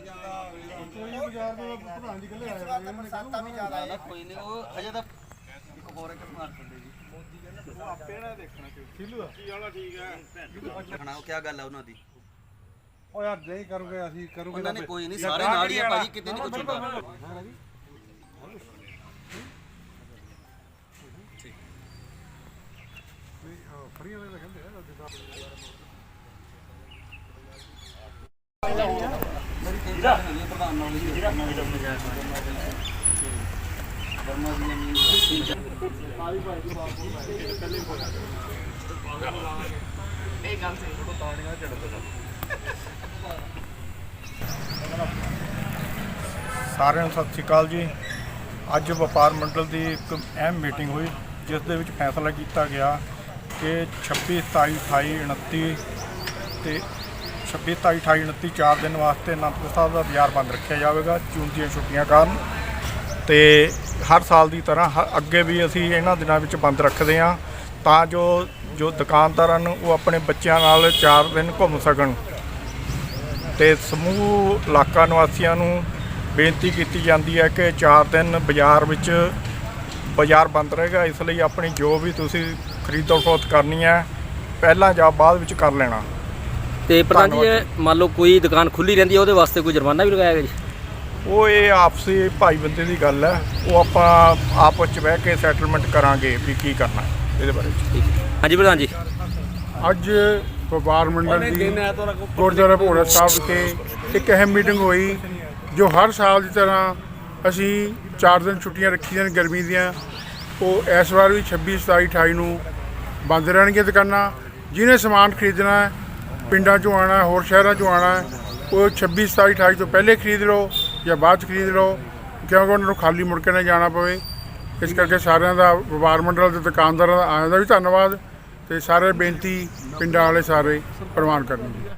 ਬਾਜ਼ਾਰ ਦੇ ਪ੍ਰਧਾਨ ਜੀ ਕੱਲੇ ਆਏ ਨੇ ਬਰਸਾਤਾਂ ਵੀ ਜ਼ਿਆਦਾ ਹੈ। ਕੋਈ ਨਹੀਂ ਉਹ ਹਜੇ ਤਾਂ ਇੱਕ ਹੋਰ ਇੱਕ ਮਾਰ ਦਿੰਦੇ ਜੀ। ਠੀਕ ਆ ਦੇਖਣਾ ਉਹ ਕੀ ਗੱਲ ਆ ਉਹਨਾਂ ਦੀ। ਉਹ ਯਾਰ ਨਹੀਂ ਕਰੋਗੇ ਅਸੀਂ ਕਰੋਗੇ ਉਹਨਾਂ ਨੇ ਕੋਈ ਨਹੀਂ ਸਾਰੇ ਨਾਲ ਹੀ ਆ ਭਾਜੀ ਕਿਤੇ ਨਹੀਂ ਕੁਝ ਹੁੰਦਾ ਫਰੀ ਵਾਲੇ ਕਹਿੰਦੇ ਆ ਜਿੱਦਾਂ ਮੇਰੀ ਟੈਨਸ਼ਨ ਨਹੀਂ ਹੈ ਪ੍ਰਧਾਨ ਨਾਲ ਹੀ ਜਿਹੜਾ ਨਵੀਂ ਨਵੀਂ ਜਾਇਆ ਵਰਮਾ ਜੀ ਨੇ ਸਾਰਿਆਂ ਨੂੰ ਸਤਿ ਸ਼੍ਰੀ ਅਕਾਲ ਜੀ। ਅੱਜ ਵਪਾਰ ਮੰਡਲ ਦੀ ਇੱਕ ਅਹਿਮ ਮੀਟਿੰਗ ਹੋਈ, ਜਿਸ ਦੇ ਵਿੱਚ ਫੈਸਲਾ ਕੀਤਾ ਗਿਆ ਕਿ 26 27 28 29 ਤੇ 26 27 28 29 ਚਾਰ ਦਿਨ ਵਾਸਤੇ ਅਨੰਦਪੁਰ ਸਾਹਿਬ ਦਾ ਬਾਜ਼ਾਰ ਬੰਦ ਰੱਖਿਆ ਜਾਵੇਗਾ, ਜੂਨ ਦੀਆਂ ਛੁੱਟੀਆਂ ਕਾਰਨ। ਤੇ ਹਰ ਸਾਲ ਦੀ ਤਰ੍ਹਾਂ ਹ- ਅੱਗੇ ਵੀ ਅਸੀਂ ਇਹਨਾਂ ਦਿਨਾਂ ਵਿੱਚ ਬੰਦ ਰੱਖਦੇ ਹਾਂ, ਤਾਂ ਜੋ ਜੋ ਦੁਕਾਨਦਾਰਾਂ ਨੂੰ ਉਹ ਆਪਣੇ ਬੱਚਿਆਂ ਨਾਲ ਚਾਰ ਦਿਨ ਘੁੰਮ ਸਕਣ। ਤੇ ਸਮੂਹ ਇਲਾਕਾ ਨਿਵਾਸੀਆਂ ਨੂੰ ਬੇਨਤੀ ਕੀਤੀ ਜਾਂਦੀ ਹੈ ਕਿ 4 ਦਿਨ ਬਾਜ਼ਾਰ ਵਿੱਚ ਬਾਜ਼ਾਰ ਬੰਦ ਰਹੇਗਾ, ਇਸ ਲਈ ਆਪਣੀ ਜੋ ਵੀ ਤੁਸੀਂ ਖਰੀਦੋ ਫਰੋਖਤ ਕਰਨੀ ਹੈ, ਪਹਿਲਾਂ ਜਾਂ ਬਾਅਦ ਵਿੱਚ ਕਰ ਲੈਣਾ। ਤੇ ਪ੍ਰਧਾਨ ਜੀ। ਇਹ ਮੰਨ ਲਓ ਕੋਈ ਦੁਕਾਨ ਖੁੱਲੀ ਰਹਿੰਦੀ ਹੈ ਉਹਦੇ ਵਾਸਤੇ ਕੋਈ ਜੁਰਮਾਨਾ ਵੀ ਲਗਾਇਆ ਗਿਆ ਜੀ? ਉਹ ਇਹ ਆਪਸੀ ਭਾਈ ਬੰਦੇ ਦੀ ਗੱਲ ਹੈ। ਉਹ ਆਪਾਂ ਆਪਸ ਚ ਬਹਿ ਕੇ ਸੈਟਲਮੈਂਟ ਕਰਾਂਗੇ ਵੀ ਕੀ ਕਰਨਾ ਹੈ ਇਹਦੇ ਬਾਰੇ। ਚ ਠੀਕ ਹੈ। ਹਾਂਜੀ ਪ੍ਰਧਾਨ ਜੀ। ਅੱਜ ਵਪਾਰ ਮੰਡਲ ਦੀ ਗੁਰਦੁਆਰਾ ਭੋਰਾ ਸਾਹਿਬ ਵਿਖੇ ਇੱਕ ਅਹਿਮ ਮੀਟਿੰਗ ਹੋਈ ਜੋ ਹਰ ਸਾਲ ਦੀ ਤਰ੍ਹਾਂ ਅਸੀਂ 4 ਦਿਨ ਛੁੱਟੀਆਂ ਰੱਖੀਆਂ ਨੇ ਗਰਮੀ ਦੀਆਂ। ਉਹ ਇਸ ਵਾਰ ਵੀ 26 27 28 ਨੂੰ ਬੰਦ ਰਹਿਣਗੀਆਂ ਦੁਕਾਨਾਂ। ਜਿਹਨੇ ਸਮਾਨ ਖਰੀਦਣਾ ਹੈ ਪਿੰਡਾਂ 'ਚੋਂ ਆਣਾ ਹੋਰ ਸ਼ਹਿਰਾਂ 'ਚੋਂ ਆਣਾ ਉਹ 26 27 28 ਤੋਂ ਪਹਿਲੇ ਖਰੀਦ ਲਓ ਜਾਂ ਬਾਅਦ 'ਚ ਖਰੀਦ ਲਓ, ਕਿਉਂਕਿ ਉਹਨਾਂ ਨੂੰ ਖਾਲੀ ਮੁੜ ਕੇ ਨਾ ਜਾਣਾ ਪਵੇ। ਇਸ ਕਰਕੇ ਸਾਰਿਆਂ ਦਾ, ਵਪਾਰ ਮੰਡਲ ਦੇ ਦੁਕਾਨਦਾਰਾਂ ਦਾ ਆਇਆਂ ਦਾ ਵੀ ਧੰਨਵਾਦ ਤੇ ਸਾਰੇ ਬੇਨਤੀ ਪਿੰਡਾਂ ਵਾਲੇ ਸਾਰੇ ਪ੍ਰਵਾਨ ਕਰਨ ਦੀ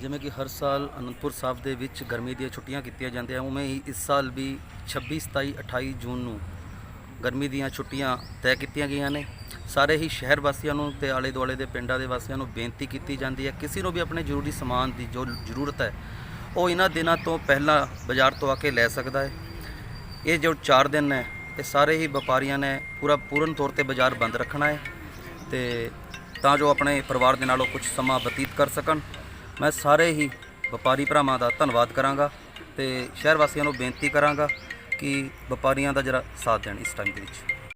ਜਿਵੇਂ ਕਿ ਹਰ ਸਾਲ ਅਨੰਦਪੁਰ ਸਾਹਿਬ ਦੇ ਵਿੱਚ ਗਰਮੀ ਦੀਆਂ ਛੁੱਟੀਆਂ ਕੀਤੀਆਂ ਜਾਂਦੀਆਂ, ਉਵੇਂ ਹੀ ਇਸ ਸਾਲ ਵੀ 26 27 28 ਜੂਨ ਨੂੰ ਗਰਮੀ ਦੀਆਂ ਛੁੱਟੀਆਂ ਤੈਅ ਕੀਤੀਆਂ ਗਈਆਂ ਨੇ। ਸਾਰੇ ਹੀ ਸ਼ਹਿਰ ਵਾਸੀਆਂ ਨੂੰ ਤੇ ਆਲੇ ਦੁਆਲੇ ਦੇ ਪਿੰਡਾਂ ਦੇ ਵਾਸੀਆਂ ਨੂੰ ਬੇਨਤੀ ਕੀਤੀ ਜਾਂਦੀ ਹੈ। ਕਿਸੇ ਨੂੰ ਵੀ ਆਪਣੇ ਜ਼ਰੂਰੀ ਸਮਾਨ ਦੀ ਜੋ ਜ਼ਰੂਰਤ ਹੈ, ਉਹ ਇਹਨਾਂ ਦਿਨਾਂ ਤੋਂ ਪਹਿਲਾਂ ਬਾਜ਼ਾਰ ਤੋਂ ਆ ਕੇ ਲੈ ਸਕਦਾ ਹੈ। ਇਹ ਜੋ 4 ਦਿਨ ਹੈ, ਇਹ ਸਾਰੇ ਹੀ ਵਪਾਰੀਆਂ ਨੇ ਪੂਰਾ ਪੂਰਨ ਤੌਰ ਤੇ ਬਾਜ਼ਾਰ ਬੰਦ ਰੱਖਣਾ ਹੈ ਤੇ ਤਾਂ ਜੋ ਆਪਣੇ ਪਰਿਵਾਰ ਦੇ ਨਾਲੋਂ ਕੁਝ ਸਮਾਂ ਬਤੀਤ ਕਰ ਸਕਣ। ਮੈਂ ਸਾਰੇ ਹੀ ਵਪਾਰੀ ਭਰਾਵਾਂ ਦਾ ਧੰਨਵਾਦ ਕਰਾਂਗਾ ਤੇ ਸ਼ਹਿਰ ਵਾਸੀਆਂ ਨੂੰ ਬੇਨਤੀ ਕਰਾਂਗਾ ਕਿ ਵਪਾਰੀਆਂ ਦਾ ਜਰਾ ਸਾਥ ਦੇਣ ਇਸ ਟਾਈਮ ਦੇ ਵਿੱਚ।